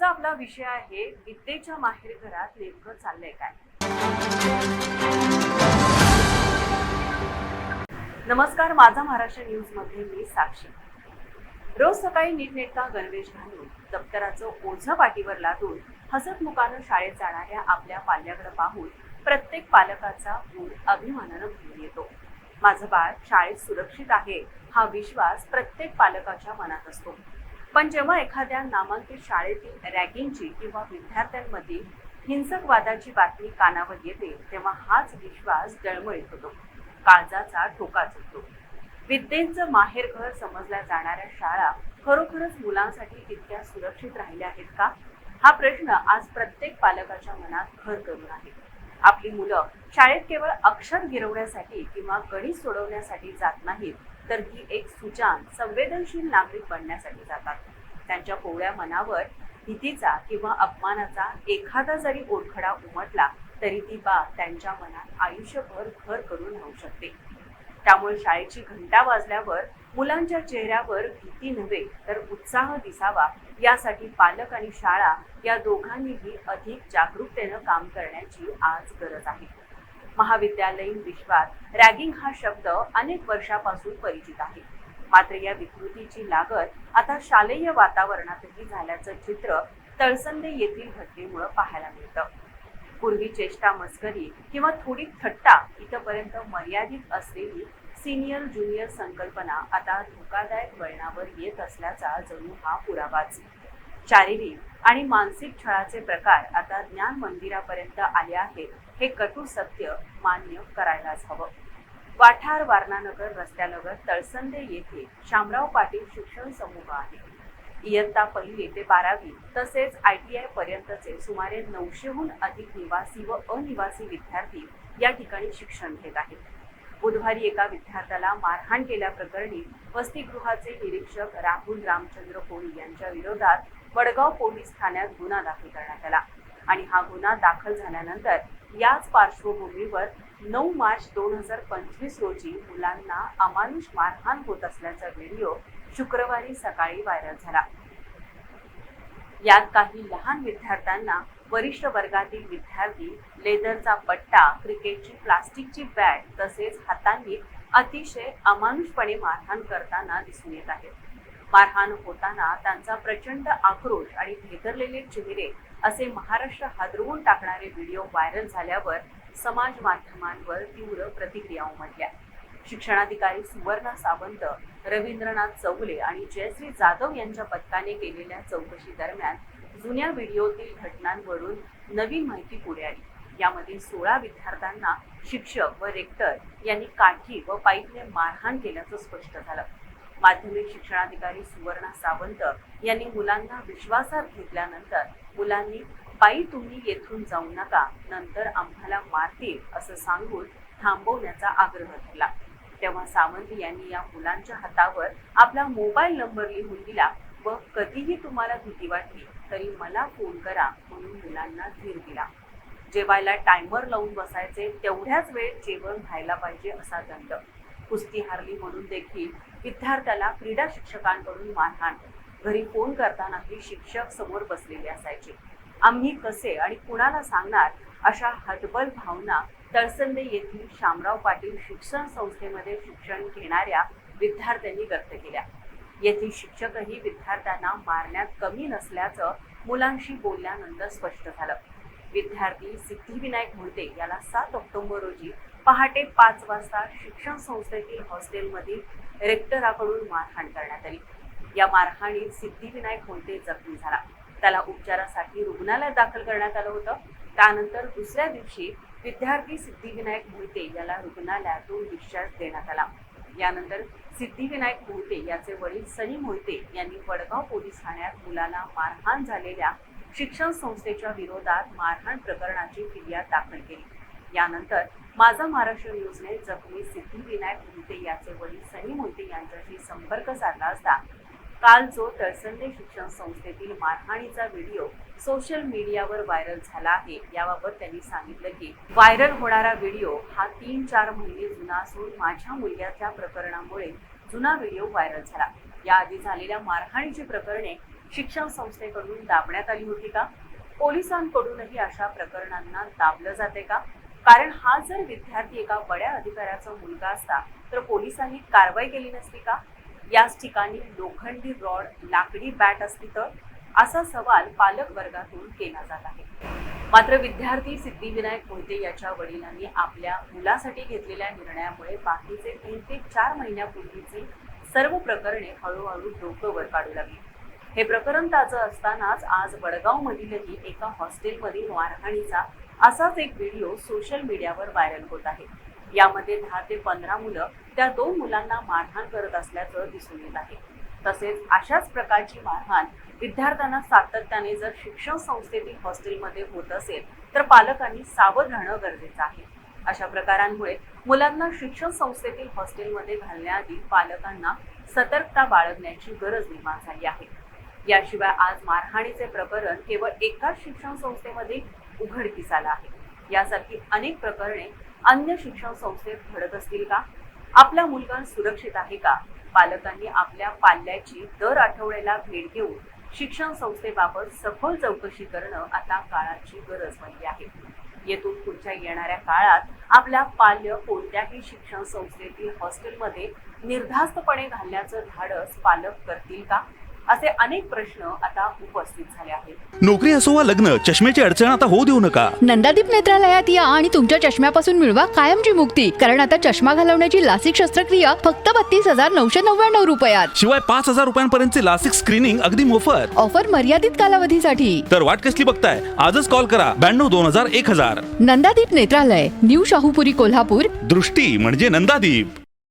आजचा आपला विषय आहे विद्येच्या माहेर घरात नेमकं चाललंय काय? नमस्कार माझा महाराष्ट्र न्यूजमध्ये मी साक्षी. रोज सकाळी नीटनेटका गणवेश घालून दप्तराचं ओझं पाठीवर लादून हसत मुखानं शाळेत जाणाऱ्या आपल्या पाल्याकडे पाहून प्रत्येक पालकाचा ऊर अभिमानानं भरून येतो. माझं बाळ शाळेत सुरक्षित आहे हा विश्वास प्रत्येक पालकाच्या मनात असतो. पण जेव्हा एखाद्या नामांकित शाळेतील रॅगिंगची किंवा विद्यार्थ्यांमधील हिंसक वादाची बातमी कानावर येते तेव्हा हाच विश्वास डळमळीत होतो. काळजाचा टोकाच होतो विद्येचं माहेरघर समजल्या जाणाऱ्या शाळा खरोखरच मुलांसाठी इतक्या सुरक्षित राहिल्या आहेत का? हा प्रश्न आज प्रत्येक पालकाच्या मनात घर करून आहे. आपली मुलं शाळेत केवळ अक्षर गिरवण्यासाठी किंवा गणित सोडवण्यासाठी जात नाहीत तर ही एक सुजान संवेदनशील नागरिक बनण्यासाठी जातात. त्यांच्या कोवळ्या मनावर भीतीचा किंवा अपमानाचा एखादा जरी ओरखडा उमटला तरी ती बाब त्यांच्या मनात आयुष्यभर घर करून राहू शकते. त्यामुळे शाळेची घंटा वाजल्यावर मुलांच्या चेहऱ्यावर भीती नव्हे तर उत्साह दिसावा. यासाठी पालक आणि शाळा या दोघांनीही अधिक जागरूकतेनं काम करण्याची आज गरज आहे. महाविद्यालयीन विश्वात रॅगिंग हा शब्द अनेक वर्षापासून परिचित आहे. मात्र या विकृतीची लागत आता शालेय वातावरणातही झाल्याचं चित्र तळसंदे येथील घटनेमुळे पाहायला मिळतं. पूर्वी चेष्टा मस्करी किंवा थोडी थट्टा इथपर्यंत मर्यादित असलेली सिनियर ज्युनियर संकल्पना आता धोकादायक वळणावर येत असल्याचा जणू हा पुरावाच. शारीरिक आणि मानसिक छळाचे प्रकार आता ज्ञान मंदिरापर्यंत आले आहेत. हे कटू सत्य मान्य करायलाच हवं. वाठार वारणानगर रस्त्यालगत तळसंदे येथे शामराव पाटील शिक्षण समूह आहे. इयत्ता पहिली ते बारावी तसेच आय टी आय पर्यंतचे सुमारे नऊशेहून अधिक निवासी व अनिवासी विद्यार्थी या ठिकाणी शिक्षण घेत आहेत. बुधवारी एका विद्यार्थ्याला मारहाण केल्याप्रकरणी वसतिगृहाचे निरीक्षक राहुल रामचंद्र कोळी यांच्या विरोधात वडगाव पोलीस ठाण्यात गुन्हा दाखल करण्यात आला आणि हा गुन्हा दाखल झाल्यानंतर याच पार्श्वभूमीवर नऊ मार्च दोन हजार पंचवीस रोजी मुलांना अमानुष मारहाण होत असल्याचा व्हिडिओ शुक्रवारी सकाळी व्हायरल झाला. यात काही लहान विद्यार्थ्यांना वरिष्ठ वर्गातील विद्यार्थी लेदरचा पट्टा क्रिकेटची प्लास्टिकची बॅट तसेच हातांनी अतिशय अमानुषपणे मारहाण करताना दिसून येत आहेत मारहाण होताना त्यांचा प्रचंड आक्रोश आणि भेदरलेले चेहरे असे महाराष्ट्र हादरवून टाकणारे व्हिडिओ व्हायरल झाल्यावर समाज माध्यमांवर तीव्र प्रतिक्रिया उमटल्या. शिक्षणाधिकारी सुवर्णा सावंत रवींद्रनाथ चौगुले आणि जयश्री जाधव यांच्या पथकाने केलेल्या चौकशी दरम्यान जुन्या व्हिडिओतील घटनांवरून नवीन माहिती पुढे आली. यामध्ये सोळा विद्यार्थ्यांना शिक्षक व रेक्टर यांनी काठी व पाईपने मारहाण केल्याचं स्पष्ट झालं. माध्यमिक शिक्षणाधिकारी सुवर्णा सावंत यांनी मुलांना विश्वासात घेतल्यानंतर मुलांनी बाई तुम्ही येथून जाऊ नका नंतर आम्हाला मारतील असं सांगून थांबवण्याचा आग्रह धरला. तेव्हा सावंत यांनी या मुलांच्या हातावर आपला मोबाईल नंबर लिहून दिला व कधीही तुम्हाला भीती वाटली तरी मला फोन करा म्हणून मुलांना धीर दिला. जेवायला टायमर लावून बसायचे तेवढ्याच वेळ जेवण व्हायला पाहिजे असा दंड. कुस्ती हारली म्हणून देखील विद्यार्थ्याला क्रीडा शिक्षकांकडून मारहाण घरी फोन करतानाही शिक्षक समोर बसलेले असायचे. आम्ही कसे आणि कुणाला सांगणार? अशा हतबल भावना तळसंदे येथील शामराव पाटील शिक्षण संस्थेमध्ये शिक्षण घेणाऱ्या विद्यार्थ्यांनी व्यक्त केल्या. येथील शिक्षकही विद्यार्थ्यांना मारण्यात कमी नसल्याचं मुलांशी बोलल्यानंतर स्पष्ट झालं. विद्यार्थी सिद्धिविनायक मोहिते याला सात ऑक्टोबर रोजी पहाटे पाच वाजता शिक्षण संस्थेतील हॉस्टेलमधील रेक्टराकडून मारहाण करण्यात आली. या मारहाणीत सिद्धिविनायक होते जखमी झाला. त्याला उपचारासाठी रुग्णालयात दाखल करण्यात आलं होतं. त्यानंतर दुसऱ्या दिवशी विद्यार्थी सिद्धिविनायक मोहिते याला रुग्णालयातून डिस्चार्ज देण्यात आला. यानंतर सिद्धिविनायक मोहिते याचे वडील सनी मोहिते यांनी वडगाव पोलीस ठाण्यात मुलाला मारहाण झालेल्या शिक्षण संस्थेच्या विरोधात मारहाण प्रकरणाची फिर्याद दाखल केली. यानंतर माझा महाराष्ट्र न्यूजने जखमी सिद्धिविनायक मोहिते याचे वडील सनी मोहिते यांच्याशी संपर्क साधला असता काल जो तळसंदे शिक्षण संस्थेतील मारहाणीचा व्हिडिओ सोशल मीडियावर व्हायरल झाला आहे याबाबत त्यांनी सांगितलं की व्हायरल होणारा व्हिडिओ हा तीन चार महिने जुना असून माझ्या मुलग्याच्या प्रकरणामुळे जुना व्हिडिओ व्हायरल झाला. याआधी झालेल्या मारहाणीची प्रकरणे शिक्षण संस्थेकडून दाबण्यात आली होती का? पोलिसांकडूनही अशा प्रकरणांना दाबलं जाते का? कारण हा जर विद्यार्थी एका बड्या अधिकाऱ्याचा मुलगा असता तर पोलिसांनी कारवाई केली नसती का? याच ठिकाणी लोखंडी रॉड लाकडी बॅट असती तर? असा सवाल पालक वर्गातून केला जात आहे. मात्र विद्यार्थी सिद्धिविनायक मोहिते याच्या वडिलांनी आपल्या मुलासाठी घेतलेल्या निर्णयामुळे बाकीचे तीन ते चार महिन्यापूर्वीची सर्व प्रकरणे हळूहळू डोकं वर काढू लागली. हे प्रकरण ताजं असतानाच आज वडगाव मधीलही एका हॉस्टेलमधील मारहाणीचा असाच एक व्हिडिओ सोशल मीडियावर व्हायरल होत आहे. यामध्ये दहा ते पंधरा मुलं त्या दोन मुलांना मारहाण करत असल्याचं दिसून येत आहे. तसेच अशाच प्रकारची मारहाण विद्यार्थ्यांना सातत्याने जर शिक्षण संस्थेतील हॉस्टेलमध्ये होत असेल तर पालकांनी सावध राहणं गरजेचं आहे. अशा प्रकारांमुळे मुलांना शिक्षण संस्थेतील हॉस्टेलमध्ये घालण्याआधी पालकांना सतर्कता बाळगण्याची गरज निर्माण झाली आहे. याशिवाय आज मारहाणीचे प्रकरण केवळ एकाच शिक्षण संस्थेमध्ये उघडकीस आलं आहे. यासारखी अनेक प्रकरणे अन्य शिक्षण संस्थेत घडत असतील का? आपला मुलगा सुरक्षित आहे का? पालकांनी आपल्या पाल्याची दर आठवड्याला भेट घेऊन शिक्षण संस्थेबाबत सखोल चौकशी करणं आता काळाची गरज बनली आहे. येथून पुढच्या येणाऱ्या काळात आपल्या पाल्य कोणत्याही शिक्षण संस्थेतील हॉस्टेलमध्ये निर्धास्तपणे घालण्याचं धाडस पालक करतील का? असे अनेक प्रश्न आता उपस्थित झाले आहेत. नोकरी असो वा लग्न चष्म्याची अडचण आता होऊ देऊ नका. नंदादीप नेत्रालयात या आणि तुमच्या चष्म्यापासून मिळवा कायमची मुक्ती. कारण आता चष्मा घालवण्याची लासिक शस्त्रक्रिया फक्त बत्तीस हजार नऊशे नव्याण्णव रुपयात. शिवाय पाच हजार रुपयांपर्यंतचे लासिक स्क्रीनिंग अगदी मोफत. ऑफर मर्यादित कालावधीसाठी. तर वाट कसली बघताय? आजच कॉल करा. ब्याण्णव दोन हजार एक हजार. नंदादीप नेत्रालय न्यू शाहूपुरी कोल्हापूर. दृष्टी म्हणजे नंदादीप.